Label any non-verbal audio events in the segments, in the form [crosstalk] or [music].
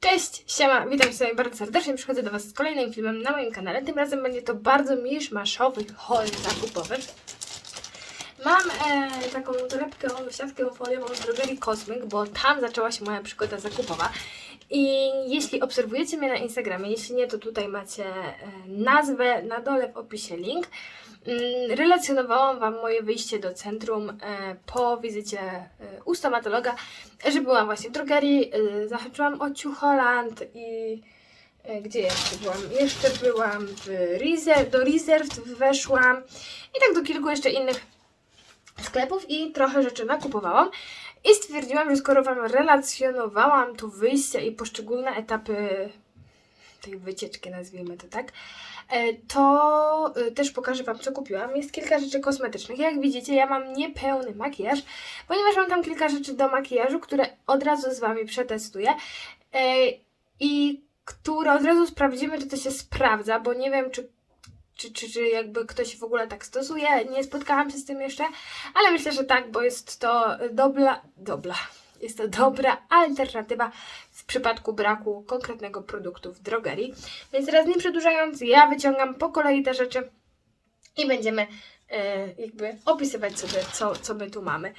Cześć, siema, witam sobie bardzo serdecznie. Przychodzę do Was z kolejnym filmem na moim kanale. Tym razem będzie to bardzo miszmaszowy haul zakupowy. Mam e, taką torebkę, siatkę foliową z drogerii Cosmic, bo tam zaczęła się moja przygoda zakupowa. I jeśli obserwujecie mnie na Instagramie, jeśli nie, to tutaj macie e, nazwę, na dole w opisie link. Mm, Relacjonowałam Wam moje wyjście do centrum e, po wizycie e, u stomatologa, że byłam właśnie w drogerii, e, zahaczyłam o Ciucholand i gdzie jeszcze byłam? Jeszcze byłam w Reserve, do Reserve weszłam i tak do kilku jeszcze innych sklepów i trochę rzeczy nakupowałam. I stwierdziłam, że skoro Wam relacjonowałam tu wyjścia i poszczególne etapy tej wycieczki, nazwijmy to tak, to e, też pokażę Wam, co kupiłam. Jest kilka rzeczy kosmetycznych. Jak widzicie, ja mam niepełny makijaż, ponieważ mam tam kilka rzeczy do makijażu, które od razu z Wami przetestuję e, i które od razu sprawdzimy, czy to się sprawdza, bo nie wiem, czy czy, czy, czy jakby ktoś w ogóle tak stosuje. Nie spotkałam się z tym jeszcze, ale myślę, że tak, bo jest to dobra, dobra. Jest to dobra alternatywa przypadku braku konkretnego produktu w drogerii. Więc teraz nie przedłużając, ja wyciągam po kolei te rzeczy i będziemy e, jakby opisywać sobie, co, co my tu mamy.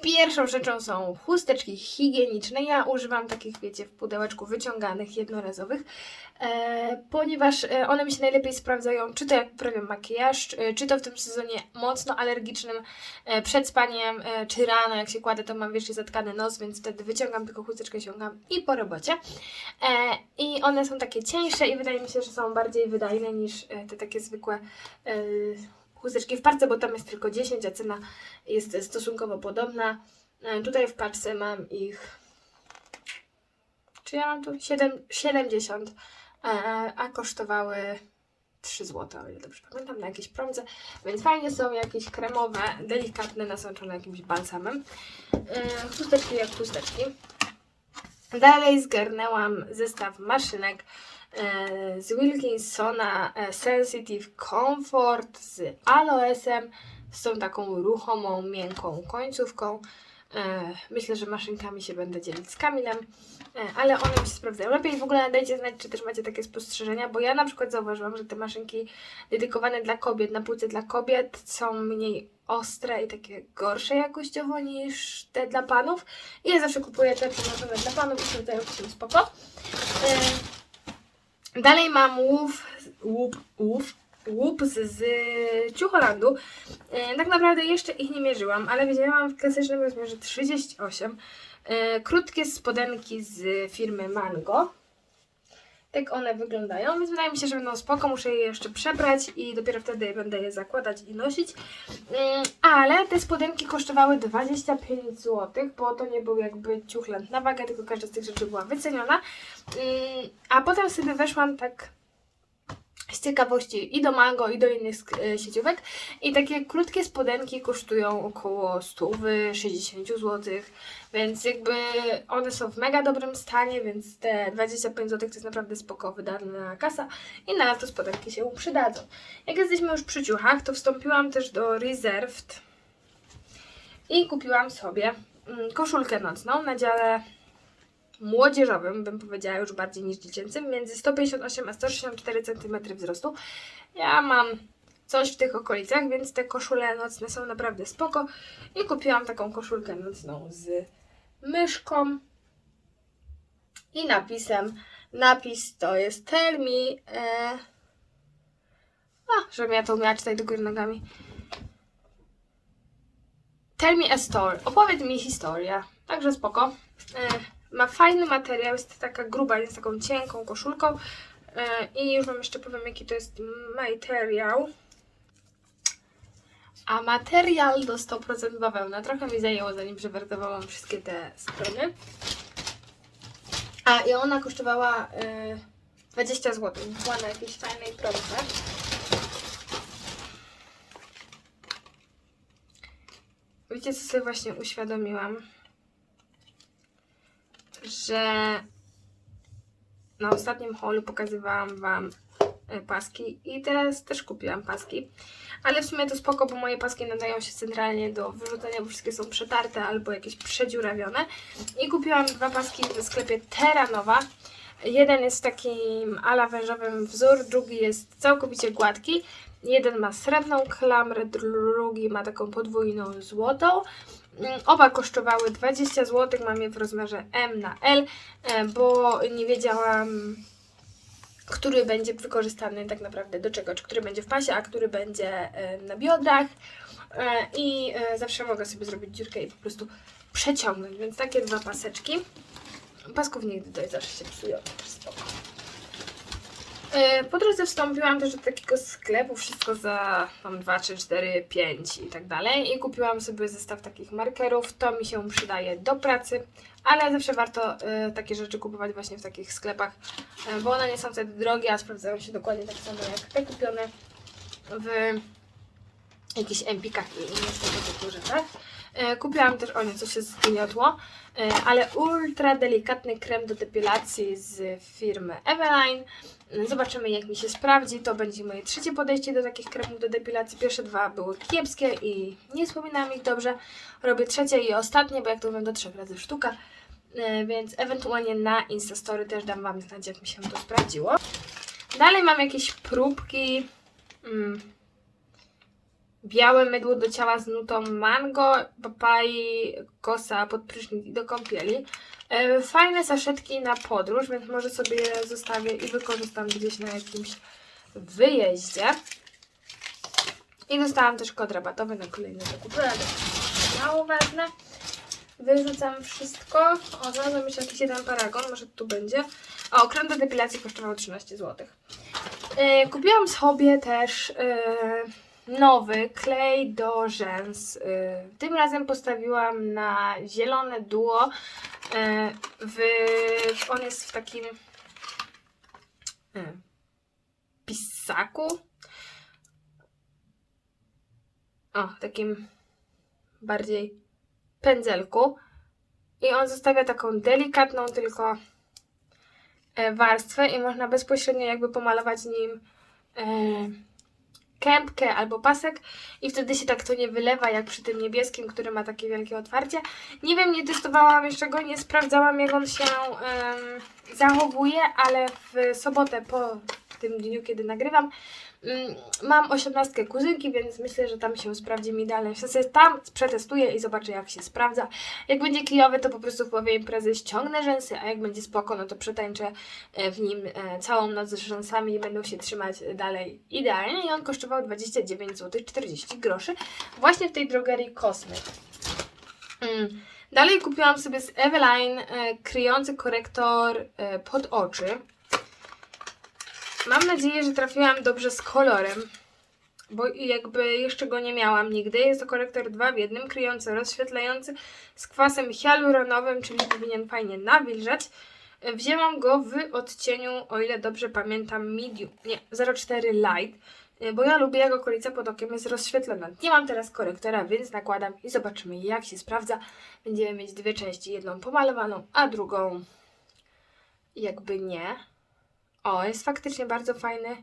Pierwszą rzeczą są chusteczki higieniczne. Ja używam takich, wiecie, w pudełeczku wyciąganych, jednorazowych, e, ponieważ e, one mi się najlepiej sprawdzają, czy to jak poprawiam makijaż, czy to w tym sezonie mocno alergicznym, e, przed spaniem, e, czy rano, jak się kładę, to mam wiecznie zatkany nos, więc wtedy wyciągam tylko chusteczkę, sięgam i po robocie. E, I one są takie cieńsze i wydaje mi się, że są bardziej wydajne niż e, te takie zwykłe e, chusteczki w parce, bo tam jest tylko 10, a cena jest stosunkowo podobna. E, Tutaj w paczce mam ich. Czy ja mam tu 7, 70, e, a kosztowały 3 zł, o ile dobrze pamiętam, na jakiejś promce. Więc fajnie są jakieś kremowe, delikatne, nasączone jakimś balsamem. E, Chusteczki jak chusteczki. Dalej zgarnęłam zestaw maszynek z Wilkinsona e, Sensitive Comfort z aloesem, z tą taką ruchomą, miękką końcówką. E, Myślę, że maszynkami się będę dzielić z Kamilem, e, ale one mi się sprawdzają lepiej. W ogóle dajcie znać, czy też macie takie spostrzeżenia, bo ja na przykład zauważyłam, że te maszynki dedykowane dla kobiet, na półce dla kobiet są mniej ostre i takie gorsze jakościowo niż te dla panów. I ja zawsze kupuję te przeznaczone dla panów i sprawdzają się spoko. Dalej mam łów, łup, łów, łup z, z Ciucholandu. E, tak naprawdę jeszcze ich nie mierzyłam, ale wzięłam w klasycznym rozmiarze 38. E, krótkie spodenki z firmy Mango. Tak one wyglądają, więc wydaje mi się, że będą spoko. Muszę je jeszcze przebrać i dopiero wtedy będę je zakładać i nosić. Mm, Ale te spodenki kosztowały 25 zł, bo to nie był jakby ciuchland na wagę, tylko każda z tych rzeczy była wyceniona. Mm, A potem sobie weszłam tak z ciekawości i do Mango, i do innych e, sieciówek. I takie krótkie spodenki kosztują około 100, 60 zł, więc jakby one są w mega dobrym stanie, więc te 25 zł to jest naprawdę spoko wydana kasa i na to spodenki się przydadzą. Jak jesteśmy już przy ciuchach, to wstąpiłam też do Reserved i kupiłam sobie mm, koszulkę nocną na dziale młodzieżowym, bym powiedziała już bardziej niż dziecięcym, między 158 a 164 cm wzrostu. Ja mam coś w tych okolicach, więc te koszule nocne są naprawdę spoko. I kupiłam taką koszulkę nocną z myszką i napisem. Napis to jest Tell me. E... A, żebym ja to umiała czytać do góry nogami. Tell me a story. Opowiedz mi historię. Także spoko. E, ma fajny materiał, jest taka gruba, jest taką cienką koszulką. E, I już Wam jeszcze powiem, jaki to jest materiał. A materiał do 100% bawełna. Trochę mi zajęło, zanim przewertowałam wszystkie te strony. A i ona kosztowała e, 20 zł. Była na jakiejś fajnej promce. Wiecie, co sobie właśnie uświadomiłam? Że na ostatnim holu pokazywałam Wam e, paski i teraz też kupiłam paski. Ale w sumie to spoko, bo moje paski nadają się centralnie do wyrzucania, bo wszystkie są przetarte albo jakieś przedziurawione. I kupiłam dwa paski w sklepie Terranowa. Jeden jest takim ala wężowym wzór, drugi jest całkowicie gładki. Jeden ma srebrną klamrę, drugi ma taką podwójną złotą. Oba kosztowały 20 zł, mam je w rozmiarze M na L, e, bo nie wiedziałam, który będzie wykorzystany tak naprawdę do czego, czy który będzie w pasie, a który będzie e, na biodrach. E, I zawsze mogę sobie zrobić dziurkę i po prostu przeciągnąć, więc takie dwa paseczki. Pasków nigdy tutaj zawsze się psują, spoko. E, Po drodze wstąpiłam też do takiego sklepu, wszystko za tam 2, 3, 4, 5 i tak dalej. I kupiłam sobie zestaw takich markerów. To mi się przydaje do pracy, ale zawsze warto e, takie rzeczy kupować właśnie w takich sklepach, e, bo one nie są wtedy drogie, a sprawdzają się dokładnie tak samo jak te kupione w jakichś empikach i innych tego typu rzeczach. E, Kupiłam też, o nie, co się zgniotło, e, ale ultra delikatny krem do depilacji z firmy Eveline. Zobaczymy jak mi się sprawdzi. To będzie moje trzecie podejście do takich kremów do depilacji. Pierwsze dwa były kiepskie i nie wspominałam ich dobrze. Robię trzecie i ostatnie, bo jak to mówią do trzech razy sztuka. E, Więc ewentualnie na Instastory też dam Wam znać jak mi się to sprawdziło. Dalej mam jakieś próbki. Mm, Białe mydło do ciała z nutą mango, papai, kosa pod prysznic i do kąpieli. E, Fajne saszetki na podróż, więc może sobie je zostawię i wykorzystam gdzieś na jakimś wyjeździe. I dostałam też kod rabatowy na kolejne zakupy, ale mało ważne. Wyrzucam wszystko. O, znalazłam jeszcze jakiś jeden paragon, może tu będzie. O, krem do depilacji kosztował 13 zł. E, kupiłam sobie też e, nowy klej do rzęs. Tym razem postawiłam na zielone duo. Y, W, on jest w takim y, pisaku. O, takim bardziej pędzelku. I on zostawia taką delikatną tylko e, warstwę i można bezpośrednio jakby pomalować nim e, kępkę albo pasek i wtedy się tak to nie wylewa jak przy tym niebieskim, który ma takie wielkie otwarcie. Nie wiem, nie testowałam jeszcze go, nie sprawdzałam jak on się em, zachowuje, ale w sobotę po tym dniu, kiedy nagrywam, mam osiemnastkę kuzynki, więc myślę, że tam się sprawdzi mi dalej. W sensie tam przetestuję i zobaczę jak się sprawdza. Jak będzie klijowy, to po prostu w połowie imprezy ściągnę rzęsy, a jak będzie spoko, no to przetańczę e, w nim e, całą noc z rzęsami i będą się trzymać dalej idealnie. I on kosztował 29 zł 40 groszy właśnie w tej drogerii Cosmic. Mm. Dalej kupiłam sobie z Eveline e, kryjący korektor pod oczy. Mam nadzieję, że trafiłam dobrze z kolorem, bo jakby jeszcze go nie miałam nigdy. Jest to korektor 2 w jednym, kryjący, rozświetlający z kwasem hialuronowym, czyli powinien fajnie nawilżać. Wzięłam go w odcieniu, o ile dobrze pamiętam, medium, nie, 04 light, bo ja lubię jak okolica pod okiem jest rozświetlona. Nie mam teraz korektora, więc nakładam i zobaczymy jak się sprawdza. Będziemy mieć dwie części, jedną pomalowaną, a drugą jakby nie. O, jest faktycznie bardzo fajny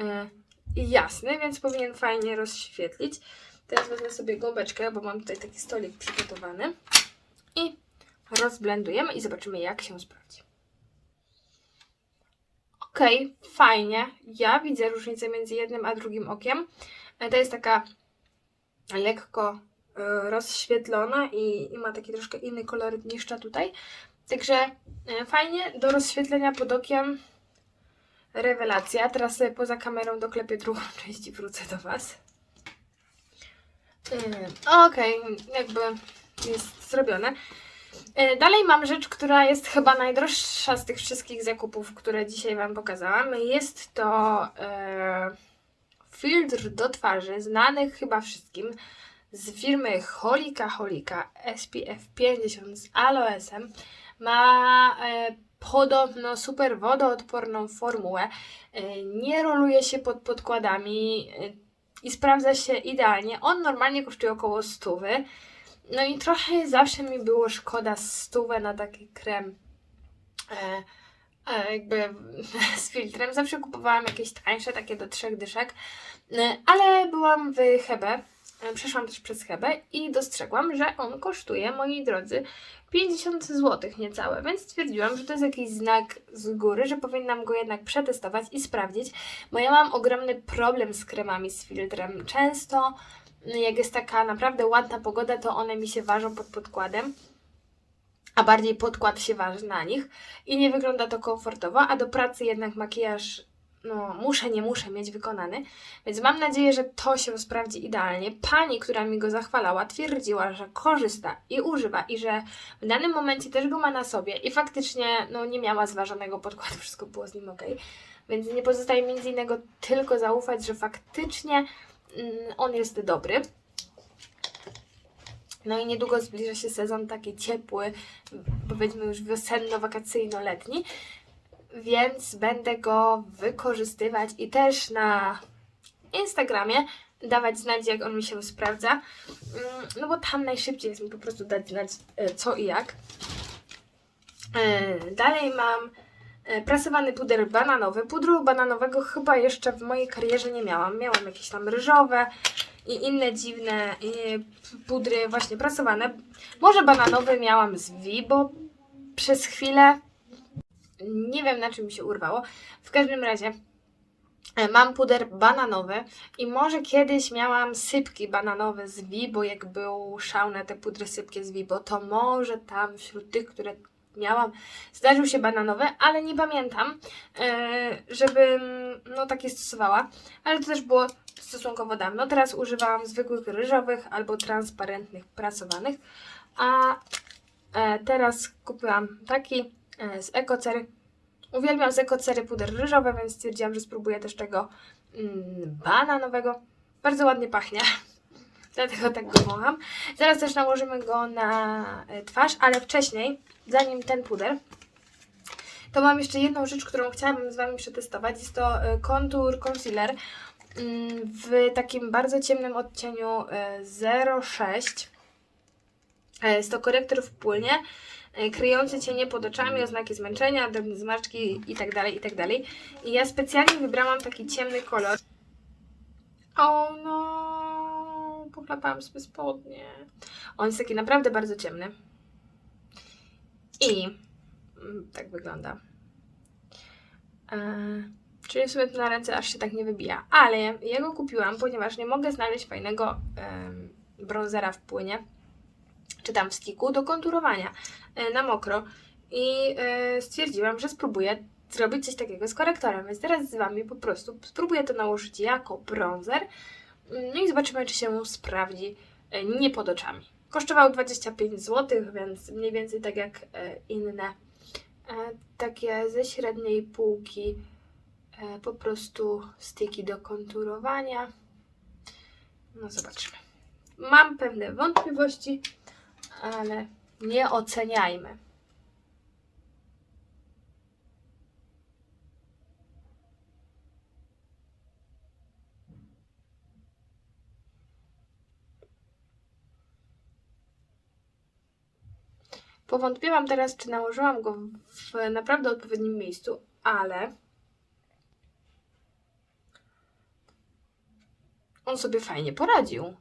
e, i jasny, więc powinien fajnie rozświetlić. Teraz wezmę sobie gąbeczkę, bo mam tutaj taki stolik przygotowany. I rozblendujemy i zobaczymy, jak się sprawdzi. Ok, fajnie. Ja widzę różnicę między jednym a drugim okiem. E, To jest taka lekko e, rozświetlona i, i ma taki troszkę inny koloryt niż ta tutaj. Także e, fajnie do rozświetlenia pod okiem. Rewelacja. Teraz sobie poza kamerą doklepię drugą [laughs] część i wrócę do Was. Yy, Okej, jakby jest zrobione. Yy, Dalej mam rzecz, która jest chyba najdroższa z tych wszystkich zakupów, które dzisiaj Wam pokazałam. Jest to yy, filtr do twarzy, znany chyba wszystkim z firmy Holika Holika SPF 50 z aloesem. Ma e, podobno super wodoodporną formułę. E, nie roluje się pod podkładami e, i sprawdza się idealnie. On normalnie kosztuje około 100. No i trochę zawsze mi było szkoda stówę na taki krem. Jakby [laughs] z filtrem. Zawsze kupowałam jakieś tańsze, takie do trzech dyszek, ale byłam w Hebe, przeszłam też przez Hebe i dostrzegłam, że on kosztuje, moi drodzy, 50 zł niecałe, więc stwierdziłam, że to jest jakiś znak z góry, że powinnam go jednak przetestować i sprawdzić, bo ja mam ogromny problem z kremami z filtrem. Często, mm, jak jest taka naprawdę ładna pogoda, to one mi się ważą pod podkładem a bardziej podkład się waży na nich i nie wygląda to komfortowo, a do pracy jednak makijaż no muszę, nie muszę mieć wykonany, więc mam nadzieję, że to się sprawdzi idealnie. Pani, która mi go zachwalała, twierdziła, że korzysta i używa i że w danym momencie też go ma na sobie i faktycznie no nie miała zważonego podkładu, wszystko było z nim ok. Więc nie pozostaje mi nic innego, tylko zaufać, że faktycznie mm, on jest dobry. No i niedługo zbliża się sezon taki ciepły, powiedzmy już wiosenno-wakacyjno-letni, więc będę go wykorzystywać i też na Instagramie dawać znać, jak on mi się sprawdza. Mm, No bo tam najszybciej jest mi po prostu dać znać e, co i jak. E, Dalej mam e, prasowany puder bananowy. Pudru bananowego chyba jeszcze w mojej karierze nie miałam. Miałam jakieś tam ryżowe i inne dziwne pudry właśnie prasowane. Może bananowy miałam z Vibo przez chwilę. Nie wiem na czym mi się urwało. W każdym razie e, mam puder bananowy i może kiedyś miałam sypki bananowe z Vibo, jak był szał na te pudry sypkie z Vibo, to może tam wśród tych, które miałam, zdarzył się bananowy, ale nie pamiętam, e, żebym no takie stosowała, ale to też było stosunkowo dawno. Teraz używałam zwykłych ryżowych albo transparentnych prasowanych, a e, teraz kupiłam taki z Ekocery. Uwielbiam z Ekocery puder ryżowy, więc stwierdziłam, że spróbuję też tego mm, bananowego. Bardzo ładnie pachnie. [laughs] Dlatego tak go wącham. Zaraz też nałożymy go na e, twarz, ale wcześniej, zanim ten puder, to mam jeszcze jedną rzecz, którą chciałabym z Wami przetestować. Jest to e, kontur concealer mm, w takim bardzo ciemnym odcieniu e, 06. E, Jest to korektor w płynie, e, kryjący cienie pod oczami, oznaki zmęczenia, drobne zmarszczki itd., itd. I ja specjalnie wybrałam taki ciemny kolor. O no, pochlapałam sobie spodnie. On jest taki naprawdę bardzo ciemny. I mm, tak wygląda. E, czyli w sumie to na ręce aż się tak nie wybija. Ale ja go kupiłam, ponieważ nie mogę znaleźć fajnego em, bronzera w płynie czy tam w sticku do konturowania e, na mokro i e, stwierdziłam, że spróbuję zrobić coś takiego z korektorem, więc teraz z Wami po prostu spróbuję to nałożyć jako bronzer no i zobaczymy, czy się sprawdzi e, nie pod oczami. Kosztował 25 zł, więc mniej więcej tak jak inne takie ze średniej półki po prostu styki do konturowania. No zobaczmy. Mam pewne wątpliwości, ale nie oceniajmy. Powątpiłam teraz, czy nałożyłam go w naprawdę odpowiednim miejscu, ale on sobie fajnie poradził.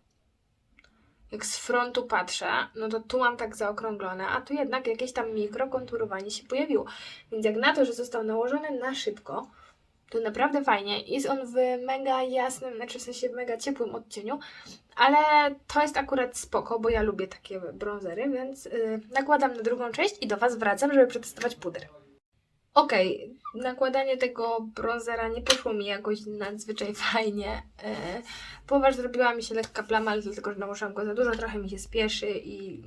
Jak z frontu patrzę, no to tu mam tak zaokrąglone, a tu jednak jakieś tam mikrokonturowanie się pojawiło. Więc jak na to, że został nałożony na szybko, to naprawdę fajnie. Jest on w mega jasnym, znaczy w sensie w mega ciepłym odcieniu, ale to jest akurat spoko, bo ja lubię takie bronzery, więc yy, nakładam na drugą część i do Was wracam, żeby przetestować puder. Okej, nakładanie tego bronzera nie poszło mi jakoś nadzwyczaj [laughs] fajnie, yy, ponieważ zrobiła mi się lekka plama, ale dlatego, że nałożyłam go za dużo, trochę mi się spieszy i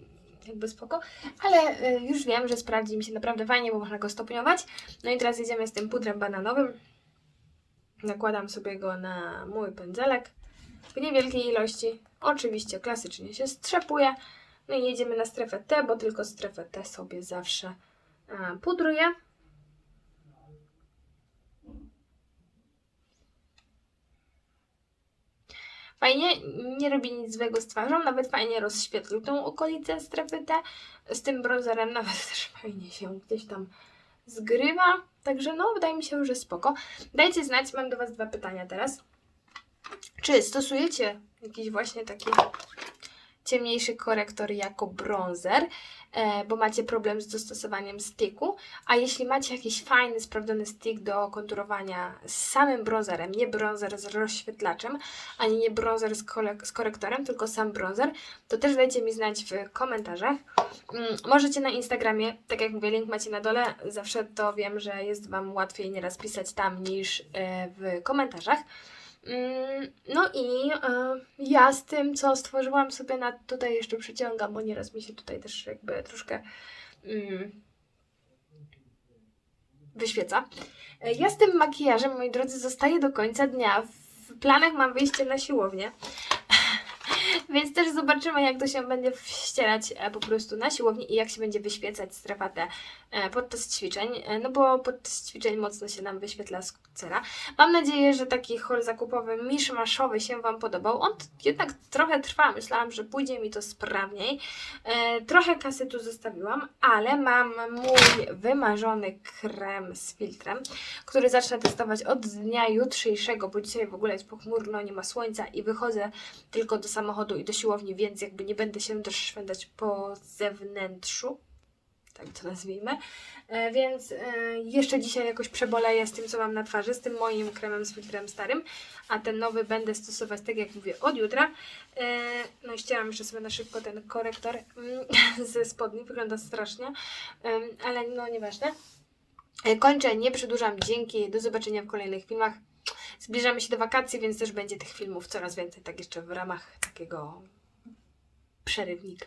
jakby spoko, ale yy, już wiem, że sprawdzi mi się naprawdę fajnie, bo można go stopniować. No i teraz jedziemy z tym pudrem bananowym. Nakładam sobie go na mój pędzelek w niewielkiej ilości. Oczywiście klasycznie się strzepuje. No i jedziemy na strefę T, bo tylko strefę T sobie zawsze a, pudruję. Fajnie, nie robi nic złego z twarzą, nawet fajnie rozświetlił tą okolicę strefy T. Z tym bronzerem nawet [laughs] też fajnie się gdzieś tam zgrywa. Także no, wydaje mi się, że spoko. Dajcie znać, mam do Was dwa pytania teraz. Czy stosujecie jakiś właśnie taki ciemniejszy korektor jako bronzer, e, bo macie problem z dostosowaniem sticku, a jeśli macie jakiś fajny, sprawdzony stick do konturowania z samym bronzerem, nie bronzer z rozświetlaczem, ani nie bronzer z, z korektorem, tylko sam bronzer, to też dajcie mi znać w komentarzach. Mm, Możecie na Instagramie, tak jak mówię, link macie na dole, zawsze to wiem, że jest Wam łatwiej nieraz pisać tam niż e, w komentarzach. Mm, No i e, ja z tym, co stworzyłam sobie na tutaj jeszcze przyciągam, bo nieraz mi się tutaj też jakby troszkę mm, wyświeca. E, Ja z tym makijażem, moi drodzy, zostaję do końca dnia. W planach mam wyjście na siłownię. Więc też zobaczymy, jak to się będzie ścierać e, po prostu na siłowni i jak się będzie wyświecać strefa T e, podczas ćwiczeń, e, no bo podczas ćwiczeń mocno się nam wyświetla cera. Mam nadzieję, że taki haul zakupowy miszmaszowy się Wam podobał. On jednak trochę trwa, myślałam, że pójdzie mi to sprawniej. Trochę kasy tu zostawiłam, ale mam mój wymarzony krem z filtrem, który zacznę testować od dnia jutrzejszego, bo dzisiaj w ogóle jest pochmurno, nie ma słońca i wychodzę tylko do samochodu i do siłowni, więc jakby nie będę się też szwendać po zewnętrzu, tak to nazwijmy. E, więc e, jeszcze dzisiaj jakoś przeboleję z tym, co mam na twarzy, z tym moim kremem z filtrem starym, a ten nowy będę stosować, tak jak mówię, od jutra. E, no i ścieram jeszcze sobie na szybko ten korektor mm, [laughs] ze spodni, wygląda strasznie, Em, ale no nieważne. E, Kończę, nie przedłużam, dzięki, do zobaczenia w kolejnych filmach. Zbliżamy się do wakacji, więc też będzie tych filmów coraz więcej, tak jeszcze w ramach takiego przerywnika.